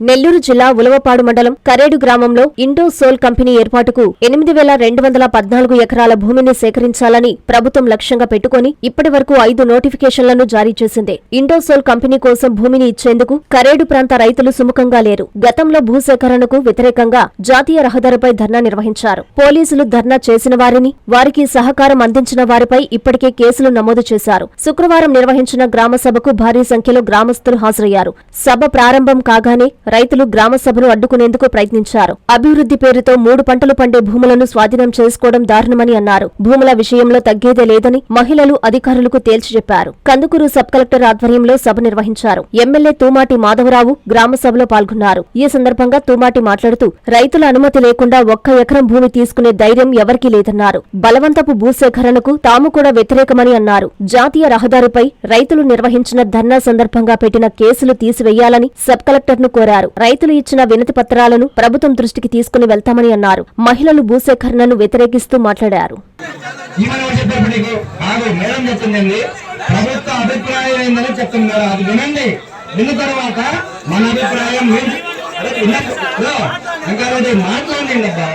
నెల్లూరు జిల్లా ఉలవపాడు మండలం కరేడు గ్రామంలో ఇండో సోల్ కంపెనీ ఏర్పాటుకు ఎనిమిది వేల రెండు వందల పద్నాలుగు ఎకరాల భూమిని సేకరించాలని ప్రభుత్వం లక్ష్యంగా పెట్టుకుని ఇప్పటి వరకు ఐదు నోటిఫికేషన్లను జారీ చేసింది. ఇండో సోల్ కంపెనీ కోసం భూమిని ఇచ్చేందుకు కరేడు ప్రాంత రైతులు సుముఖంగా లేరు. గతంలో భూసేకరణకు వ్యతిరేకంగా జాతీయ రహదారిపై ధర్నా నిర్వహించారు. పోలీసులు ధర్నా చేసిన వారిని వారికి సహకారం అందించిన వారిపై ఇప్పటికే కేసులు నమోదు చేశారు. శుక్రవారం నిర్వహించిన గ్రామ సభకు భారీ సంఖ్యలో గ్రామస్తులు హాజరయ్యారు. సభ ప్రారంభం కాగానే రైతులు గ్రామ సభను అడ్డుకునేందుకు ప్రయత్నించారు. అభివృద్ధి పేరుతో మూడు పంటలు పండే భూములను స్వాధీనం చేసుకోవడం దారుణమని అన్నారు. భూముల విషయంలో తగ్గేదే లేదని మహిళలు అధికారులకు తేల్చి చెప్పారు. కందుకూరు సబ్ కలెక్టర్ ఆధ్వర్యంలో సభ నిర్వహించారు. ఎమ్మెల్యే తూమాటి మాధవరావు గ్రామ సభలో పాల్గొన్నారు. ఈ సందర్భంగా తూమాటి మాట్లాడుతూ రైతుల అనుమతి లేకుండా ఒక్క ఎకరం భూమి తీసుకునే ధైర్యం ఎవరికీ లేదన్నారు. బలవంతపు భూసేకరణకు తాము కూడా వ్యతిరేకమని అన్నారు. జాతీయ రహదారిపై రైతులు నిర్వహించిన ధర్నా సందర్భంగా పెట్టిన కేసులు తీసివేయాలని సబ్ కలెక్టర్ను కోరారు. రైతులు ఇచ్చిన వినతి పత్రాలను ప్రభుత్వం దృష్టికి తీసుకుని వెళ్తామని అన్నారు. మహిళలు భూసేకరణను వ్యతిరేకిస్తూ మాట్లాడారు. ప్రభుత్వ అభిప్రాయం ఏందని అది వినండి. విన్న తర్వాత మన అభిప్రాయం మాట్లాడండి అబ్బా.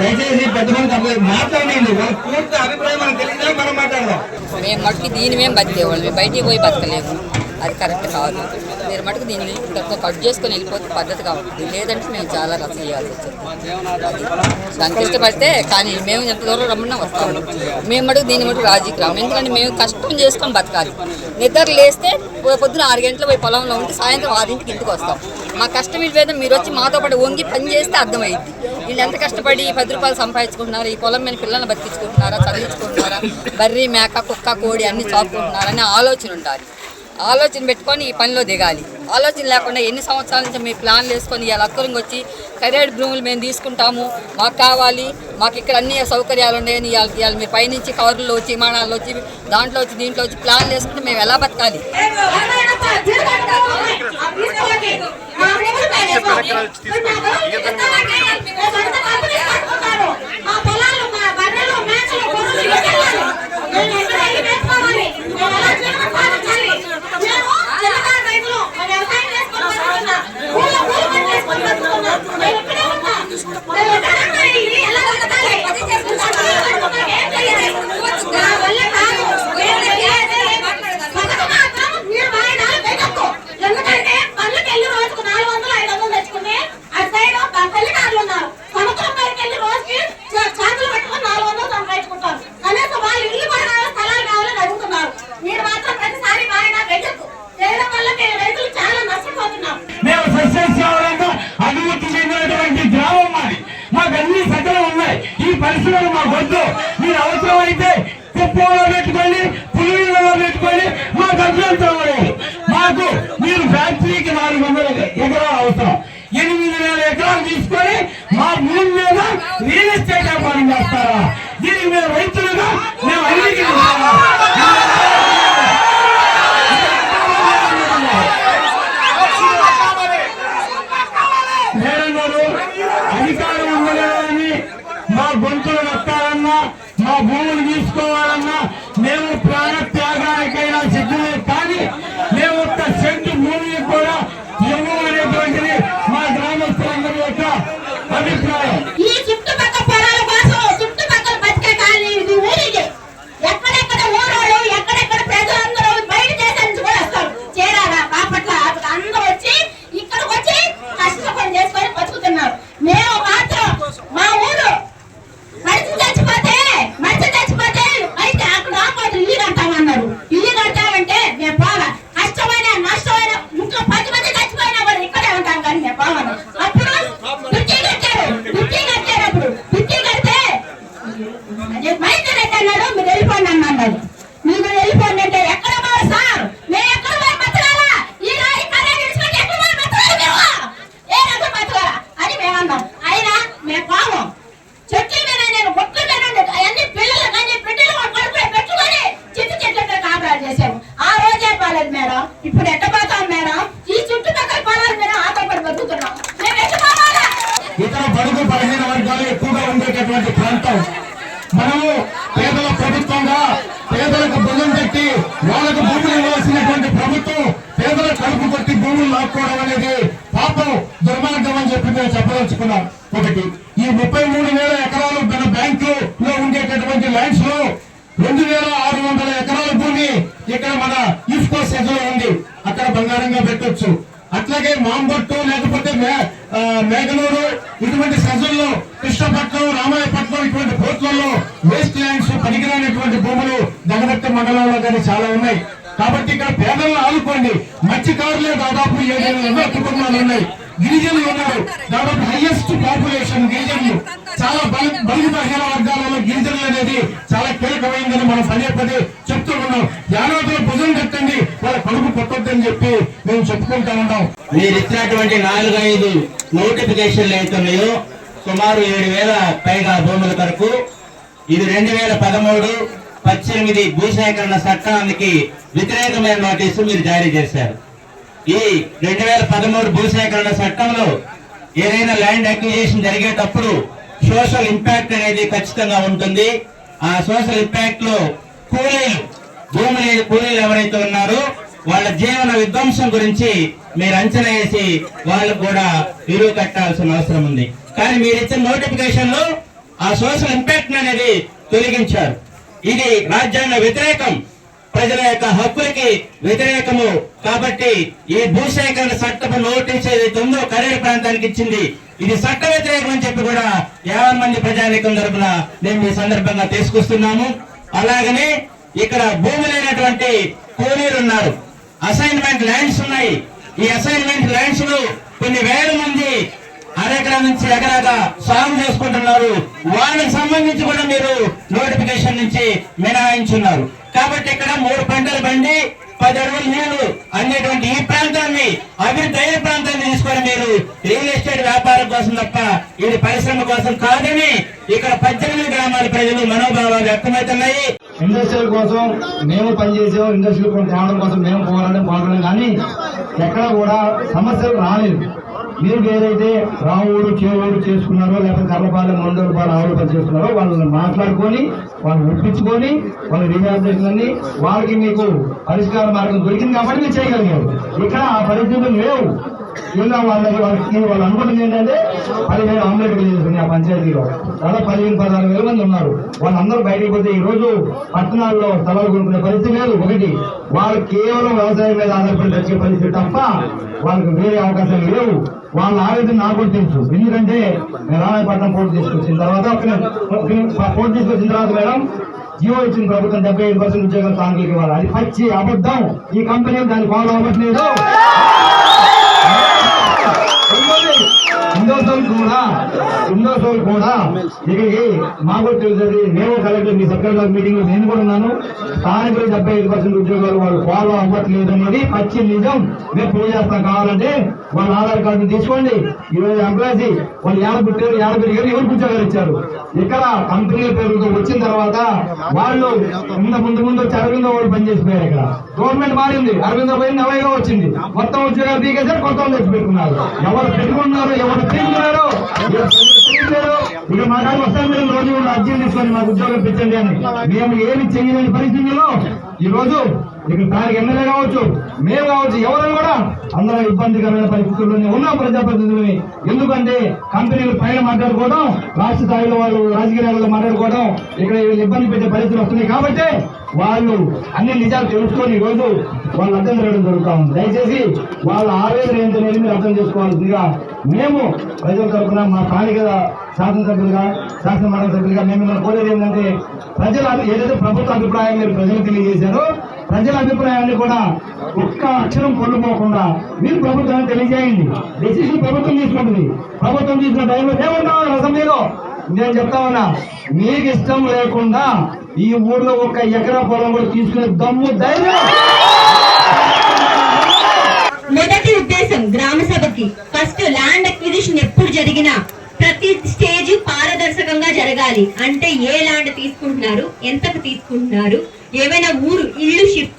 దయచేసి పెద్ద మంది మాట్లాడండి. వాళ్ళ పూర్తి అభిప్రాయం మనకు తెలియదా? మనం మాట్లాడదాం. మేము మటుకు దీని మేము బతికేవాళ్ళు. బయటికి పోయి బతకలేము. అది కరెక్ట్ కాదు. మీరు మటుకు దీన్ని కట్ చేసుకొని వెళ్ళిపోతే పద్ధతి కాబట్టి లేదంటే మేము చాలా రసం చేయాల్సి వచ్చింది. దానికి ఇష్టపడితే కానీ మేము ఎంత దూరం రమ్మన్నా వస్తాము మేము మటుకు దీన్ని మటుకు రాజీకి రాము. ఎందుకంటే మేము కష్టం చేసుకొని బతకాలి. నిద్ర లేస్తే పొద్దున ఆరు గంటల పోయి పొలంలో ఉంటే సాయంత్రం ఆరింటికి ఇంటికి వస్తాం. మా కష్టం విలువేదో మీరు వచ్చి మాతో పాటు వంగి పని చేస్తే అర్థమైంది. వీళ్ళు ఎంత కష్టపడి ఈ పది రూపాయలు సంపాదించుకుంటున్నారు ఈ పొలం మీద పిల్లల్ని బతికించుకుంటున్నారా చదివించుకుంటున్నారా బర్రీ మేక కుక్క కోడి అన్ని చాపుకుంటున్నారా అనే ఆలోచన ఉండాలి. ఆలోచన పెట్టుకొని ఈ పనిలో దిగాలి. ఆలోచన లేకుండా ఎన్ని సంవత్సరాల నుంచి మీ ప్లాన్లు వేసుకొని ఇలా అక్కడికి వచ్చి కరేడ్ భూములు మేము తీసుకుంటాము మాకు కావాలి మాకు ఇక్కడ అన్ని సౌకర్యాలు ఉన్నాయని ఇవాళ ఇవాళ మీరు పైనుంచి కవర్లు వచ్చి విమానాలు వచ్చి దాంట్లో వచ్చి దీంట్లో వచ్చి ప్లాన్లు వేసుకుంటే మేము ఎలా బతకాలి? ఎందుకంటే పళ్ళకి వెళ్ళి రోజుకు నాలుగు వందలు ఐదు వందలు తెచ్చుకుని అటు సైడ్ పెళ్ళికారులు ఉన్నారు సముద్రం పైకి వెళ్ళి రోజుకి చే- చేతులు పట్టుకుని నాలుగు వందలు సంపాదించుకుంటారు కనీసం వాళ్ళు ఇల్లు కూడా కావాలి స్థలాలు కావాలని అడుగుతున్నారు మీరు మాత్రం ప్రతిసారి మారిన వెతుకు చేయడం వల్ల మేము రైతులు చాలా నష్టపోతున్నాం మేము సస్యశ్యామలంగా అభివృద్ధి చెందినటువంటి గ్రామం మాది మాకు అన్ని సకలం ఉన్నాయి ఈ పరిశ్రమలు మాకు వద్దు అవసరం అయితే కుప్పంలో పెట్టుకోండి పులివెల్లలో పెట్టుకోండి మాకు అభ్యంతరం లేదు మాకు మీరు ఫ్యాక్టరీకి నాలుగు వందల ఎకరాలు అవసరం. ఎనిమిది వేల ఎకరాలు తీసుకొని మా భూమి మీద రియల్ ఎస్టేట్ వ్యాపారం చేస్తారా? దీనికి మేము రైతులు మేము అన్నిటికీ మేడం గారు అధికారం ఉండలేదని మా గొంతులు నొక్కాలన్నా మా భూములు తీసుకోవాలన్నా మేము ప్రాణ త్యాగానికైనా సిద్ధమే కానీ మేము ఒక్క సెంటు భూమిని కూడా ఇవ్వము అనేటువంటిది మా గ్రామస్తులందరి యొక్క అభిప్రాయం ఈ చుట్టుపక్కల పొలాల కోసం చుట్టుపక్కల బతికే కానీ ఇది ఊరిది ఎక్కడెక్కడ ఊరోళ్ళు ఎక్కడెక్కడ ప్రజలందరూ బయట దేశం నుంచి కూడా వస్తారు చేరాల బాపట్ల అందరూ వచ్చి ఇక్కడికి వచ్చి కష్టపడి చేసుకొని బతుకుతున్నారు మేము మాత్రం మా ఊరు మనిషి చచ్చిపోతే మనిషి చచ్చిపోతే అయితే అక్కడ ఆపోతే ఇల్లు కడతామన్నారు ఇల్లు కడతామంటే మేము పోగా కష్టమైన నష్టమైన ఇంట్లో పది మంది చచ్చిపోయినా కూడా ఇక్కడే ఉంటాం కానీ మేము పోవాలి అప్పుడు దుడ్డి కట్టారు దుడ్డి కట్టారు అప్పుడు దుడ్డి కడితే అదే మైత్రి రెడ్డి అన్నాడు మీరు వెళ్ళిపోండి అన్నాడు మీరు వెళ్ళిపోండి అంటే ఎక్కడ పోవాలి సార్ మేము ఎక్కడ పోయి బతకాలా ఈ రాయి కర్ర విడిచిపెట్టి ఎక్కడ పోయి బతకాలి మేము ఏ రకం బతకాలా అని మేము అన్నాం అయినా మేము పాము చెట్ల మీద నేను గుట్ల మీద ఉండే అన్ని పిల్లలు కానీ బిడ్డలు మా కడుపులో పెట్టుకొని చిట్టు చెట్ల కాపురాలు చేసాము ఆ రోజే పాలేదు మేడం ఇప్పుడు ఎట్ట పోతాం మేడం ఈ చుట్టుపక్కల పొలాల మీద ఆటపడి బతుకుతున్నాం మేము ఎట్ట పోవాలా ఇతర బడుగు బలహీన వర్గాలు ఎక్కువగా ఉండేటటువంటి ప్రాంతం. మనము పేదల ప్రభుత్వంగా పేదలకు భుజం పెట్టి వాళ్ళకు భూములు ఇవ్వాల్సినటువంటి ప్రభుత్వం పేదల కడుపు కొట్టి భూములు లాక్కోవడం అనేది పాపం మేము చెప్పదలుచుకున్నాం. ఒకటి ఈ ముప్పై మూడు వేల ఎకరాలు మన బ్యాంకు లో ఉండేటటువంటి ల్యాండ్స్లో రెండు వేల ఆరు వందల ఎకరాల భూమి ఇక్కడ మన ఇఫ్కో సెజ్లో ఉంది. అక్కడ బంగారంగా పెట్టొచ్చు. అట్లాగే మాంబట్టు లేకపోతే మే- మేఘనూరు ఇటువంటి సెజల్లో కృష్ణపట్నం రామాయపట్నం ఇటువంటి పోర్ట్లలో వేస్ట్ ల్యాండ్స్ పనికిరానటువంటి భూములు దగదత్త మండలంలో కానీ చాలా ఉన్నాయి. కాబట్టి ఇక్కడ పేదలను ఆదుకోండి. మత్స్యకారులే దాదాపు ఏడు వందల కుటుంబాలు ఉన్నాయి. గిరిజనులు ఉన్నారు. దాదాపు హైయెస్ట్ పాపులేషన్ గిరిజనులు. చాలా బలి బహిర వర్గాలలో గిరిజనులు అనేది చాలా కీలకమైందని మనం పదే పదే చెప్తూ ఉన్నాం. యానవతల భుజం కట్టండి వాళ్ళ కడుపు కొట్టొద్దని చెప్పి మేము చెప్పుకుంటా ఉన్నాం. మీరు ఇచ్చినటువంటి నాలుగైదు నోటిఫికేషన్లు అవుతున్నాయో సుమారు ఏడు వేల పైగా భూముల కొరకు ఇది రెండు వేల పదమూడు పద్దెనిమిది భూసేకరణ చట్టానికి వ్యతిరేకమైన నోటీసు మీరు జారీ చేశారు. ఈ రెండు వేల పదమూడు భూసేకరణ చట్టంలో ఏదైనా ల్యాండ్ అక్విజిషన్ జరిగేటప్పుడు సోషల్ ఇంపాక్ట్ అనేది ఖచ్చితంగా ఉంటుంది. ఆ సోషల్ ఇంపాక్ట్లో కూలీలు భూమి కూలీలు ఎవరైతే ఉన్నారో వాళ్ళ జీవన విధ్వంసం గురించి మీరు అంచనా వేసి వాళ్ళకు కూడా విలువ కట్టాల్సిన అవసరం ఉంది. కానీ మీరు ఇచ్చిన నోటిఫికేషన్లో ఆ సోషల్ ఇంపాక్ట్ అనేది తొలగించారు. ఇది రాజ్యాంగ వ్యతిరేకం. ప్రజల యొక్క హక్కులకి వ్యతిరేకము. కాబట్టి ఈ భూసేకరణ చట్టపు నోటీస్ ఏదైతే ఉందో కరేరు ప్రాంతానికి ఇచ్చింది ఇది చట్ట వ్యతిరేకం అని చెప్పి కూడా యాభై మంది ప్రజానీకం తరపున మేము ఈ సందర్భంగా తీసుకొస్తున్నాము. అలాగనే ఇక్కడ భూమి లేనటువంటి కూలీలు ఉన్నారు. అసైన్మెంట్ ల్యాండ్స్ ఉన్నాయి. ఈ అసైన్మెంట్ ల్యాండ్స్లో కొన్ని వేల మంది అరెకరా నుంచి ఎకరాగా సాగు చేసుకుంటున్నారు. వాళ్ళకి సంబంధించి కూడా మీరు నోటిఫికేషన్ నుంచి మినహాయించున్నారు. కాబట్టి ఇక్కడ మూడు పంటలు బండి పది అడుగుల నీళ్ళు అనేటువంటి ఈ ప్రాంతాన్ని అభివృద్ధి అయిన ప్రాంతాన్ని తీసుకొని మీరు రియల్ ఎస్టేట్ వ్యాపారం కోసం తప్ప ఇది పరిశ్రమ కోసం కాదని ఇక్కడ పద్దెనిమిది గ్రామాల ప్రజలు మనోభావాలు వ్యక్తమవుతున్నాయి. ఇండస్ట్రీల కోసం మేము పనిచేసాం ఇండస్ట్రియల్ కోసం తేవడం కోసం మేము పోరాడడం పాల్గొనడం కానీ ఎక్కడ కూడా సమస్యలు రాలేదు. మీరు ఏదైతే రావుడు చేవుడు చేసుకున్నారో లేకపోతే కర్రపాలెం మండల రూపాయలు ఆవులు పని చేసుకున్నారో వాళ్ళని మాట్లాడుకొని వాళ్ళని ఒప్పించుకొని వాళ్ళ రిజర్వేషన్లని వాళ్ళకి మీకు పరిష్కార మార్గం దొరికింది కాబట్టి మీరు చేయగలిగారు. ఇక్కడ ఆ పరిస్థితులు లేవు. ఇలా వాళ్ళకి వాళ్ళకి వాళ్ళు అనుకుంటుంది ఏంటంటే పదివేల ఆమ్లెట్లు చేసుకుని ఆ పంచాయతీలో. దాదాపు పదిహేను పదహారు వేల మంది ఉన్నారు. వాళ్ళందరూ బయటకు పోతే ఈ రోజు పట్టణాల్లో స్థలాలు కొనుక్కునే పరిస్థితి లేదు. ఒకటి వాళ్ళు కేవలం వ్యవసాయం మీద ఆధారపడి వచ్చే పరిస్థితి తప్ప వాళ్ళకి వేరే అవకాశాలు లేవు. వాళ్ళ ఆరోగ్యం నాకు తెలుసు. ఎందుకంటే నేను రామాయపట్నం పోటీ తీసుకొచ్చిన తర్వాత పోటీ తీసుకొచ్చిన తర్వాత మేడం జియో ఇచ్చిన ప్రభుత్వం డెబ్బై ఐదు పర్సెంట్ ఉద్యోగాలు సాంఘిక ఇవ్వాలి. అది పచ్చి అబద్ధం. ఈ కంపెనీ దాన్ని ఫాలో అవ్వట్లేదు? హిందోసోల్ కూడా హిందోసోల్ కూడా. ఇక్కడికి మాకు తెలుసది మేము కలెక్టర్ మీ సబ్ కలెక్టర్ మీటింగ్లో నేను కూడా ఉన్నాను. స్థానికులు డెబ్బై ఐదు పర్సెంట్ ఉద్యోగాలు వాళ్ళు ఫాలో అవ్వట్లేదు అనేది పచ్చి నిజం. మేము ప్రూవ్ చేస్తాం కావాలంటే వాళ్ళ ఆధార్ కార్డు తీసుకోండి. ఈరోజు ఎంప్లాయీ వాళ్ళు ఏడ పుట్టారు ఏడ పెరిగారు ఎవరికి ఉద్యోగాలు ఇచ్చారు? ఇక్కడ కంపెనీల పేరుతో వచ్చిన తర్వాత వాళ్ళు ముందు ముందు ముందు వచ్చి అరవింద వాళ్ళు పనిచేసిపోయారు ఇక్కడ. గవర్నమెంట్ మారింది. అరవింద పోయింది నవైగా వచ్చింది. మొత్తం ఉద్యోగాలు పీకేసారు కొత్త వాళ్ళు తెచ్చి పెట్టుకున్నారు ఎవరు పెట్టుకున్నారు ఎవరు తీసుకున్నారు. ఇక మా కాదు వస్తారు మీరు రోజు అర్జీ తీసుకొని మాకు ఉద్యోగం ఇప్పించండి అని. మేము ఏమి చేయలేని పరిస్థితుల్లో ఈ రోజు ఇక్కడ దానికి ఎమ్మెల్యే కావచ్చు. మేము కావచ్చు ఎవరైనా కూడా అందరూ ఇబ్బందికరమైన పరిస్థితుల్లోనే ఉన్నాం ప్రజాప్రతినిధులని. ఎందుకంటే కంపెనీలు పైన మాట్లాడుకోవడం రాష్ట్ర స్థాయిలో వాళ్ళు రాజకీయ మాట్లాడుకోవడం ఇక్కడ వీళ్ళు ఇబ్బంది పెట్టే పరిస్థితులు వస్తున్నాయి కాబట్టి వాళ్ళు అన్ని నిజాలు తెలుసుకొని రోజు వాళ్ళు అర్థం చేయడం జరుగుతా ఉంది. దయచేసి వాళ్ళ ఆవేదన ఏంటనేది మీరు అర్థం చేసుకోవాల్సిందిగా మేము ప్రజల తరఫున మా స్థానిక శాసనసభ్యులుగా శాసన మండలి సభ్యులుగా మేము మిమ్మల్ని కోరేది ఏంటంటే ప్రజల ఏదైతే ప్రభుత్వ అభిప్రాయం మీరు ప్రజలకు తెలియజేశారో ప్రజల అభిప్రాయాన్ని కూడా ఒక్క అక్షరం పొందుకోకుండా మీరు ప్రభుత్వాన్ని తెలియజేయండి. డెసిషన్ ప్రభుత్వం తీసుకుంటుంది. ప్రభుత్వం తీసుకున్న టైంలో ఏమన్నా అసెంబ్లీలో నేను చెప్తా ఉన్నా మీకు ఇష్టం లేకుండా ఈ ఊర్లో ఒక్క ఎకరా పొలం కూడా తీసుకునే దమ్ము ధైర్యం. మొదటి ఉద్దేశం గ్రామ సభకి. ఫస్ట్ ల్యాండ్ అక్విజిషన్ ఎప్పుడు జరిగినా ప్రతి స్టేజ్ పారదర్శకంగా జరగాలి. అంటే ఏ ల్యాండ్ తీసుకుంటున్నారు ఎంతకు తీసుకుంటున్నారు ఏమైనా ఊరు ఈ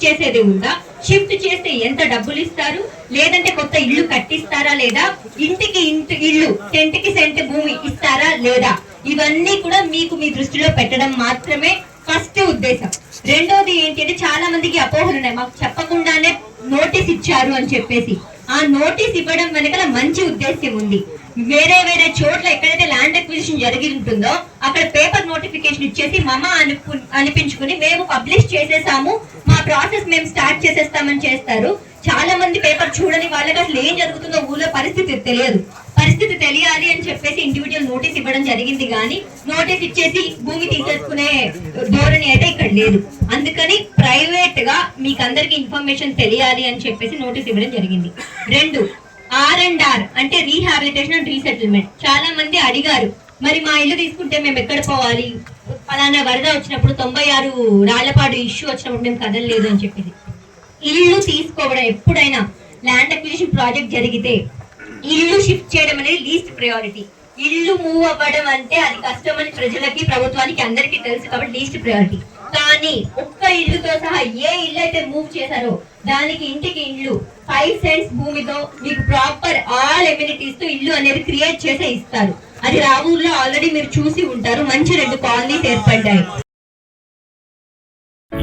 షిఫ్ట్ చేసేది ఉందా? షిఫ్ట్ చేస్తే ఎంత డబ్బులు ఇస్తారు లేదంటే కొత్త ఇల్లు కట్టిస్తారా లేదా? ఇంటికి ఇంటి ఇల్లు సెంట్కి సెంట్ భూమి ఇస్తారా లేదా? ఇవన్నీ కూడా మీకు మీ దృష్టిలో పెట్టడం మాత్రమే ఫస్ట్ ఉద్దేశం. రెండోది ఏంటి అంటే చాలా మందికి అపోహలు ఉన్నాయి. మాకు చెప్పకుండానే నోటీస్ ఇచ్చారు అని చెప్పేసి. ఆ నోటీస్ ఇవ్వడం వెనకాల మంచి ఉద్దేశ్యం ఉంది. వేరే వేరే చోట్ల ఎక్కడైతే ల్యాండ్ అక్విజిషన్ జరిగి ఉంటుందో అక్కడ పేపర్ నోటిఫికేషన్ ఇచ్చేసి మమ అనిపించుకుని మేము పబ్లిష్ చేసేసాము మా ప్రాసెస్ మేము స్టార్ట్ చేసేస్తామని చేస్తారు. చాలా మంది పేపర్ చూడని వాళ్ళకి అసలు ఏం జరుగుతుందో ఊళ్ళో పరిస్థితి తెలియదు. పరిస్థితి తెలియాలి అని చెప్పేసి ఇండివిజువల్ నోటీస్ ఇవ్వడం జరిగింది కానీ నోటీస్ ఇచ్చేసి భూమి తీసేసుకునే ధోరణి అయితే ఇక్కడ లేదు. అందుకని ప్రైవేట్గా మీకు అందరికి ఇన్ఫర్మేషన్ తెలియాలి అని చెప్పేసి నోటీస్ ఇవ్వడం జరిగింది. రెండు ఆర్ అండ్ ఆర్ అంటే రీహాబిలిటేషన్ అండ్ రీసెటిల్మెంట్ చాలా మంది అడిగారు మరి మా ఇల్లు తీసుకుంటే మేము ఎక్కడ పోవాలి? పలానా వరద వచ్చినప్పుడు తొంభై ఆరు రాళ్ళపాడు ఇష్యూ వచ్చినప్పుడు మేము కదలలేదు అని చెప్పేసి. ఇల్లు తీసుకోవడం ఎప్పుడైనా ల్యాండ్ అక్విజిషన్ ప్రాజెక్ట్ జరిగితే ఇల్లు షిఫ్ట్ చేయడం అనేది లీస్ట్ ప్రయారిటీ ఇల్లు మూవ్ అవ్వడం అంటే అది కష్టం అని ప్రజలకి ప్రభుత్వానికి అందరికీ తెలుసు కాబట్టి లీస్ట్ ప్రయారిటీ కానీ ఒక్క ఇల్లుతో సహా ఏ ఇల్లు అయితే మూవ్ చేశారో దానికి ఇంటికి ఇల్లు ఫైవ్ సెంట్స్ భూమితో మీకు ప్రాపర్ ఆల్ ఎమ్యూనిటీస్తో ఇల్లు అనేది క్రియేట్ చేసే ఇస్తారు. అది రావూర్లో ఆల్రెడీ మీరు చూసి ఉంటారు. మంచి రెండు కాలనీస్ ఏర్పడ్డాయి.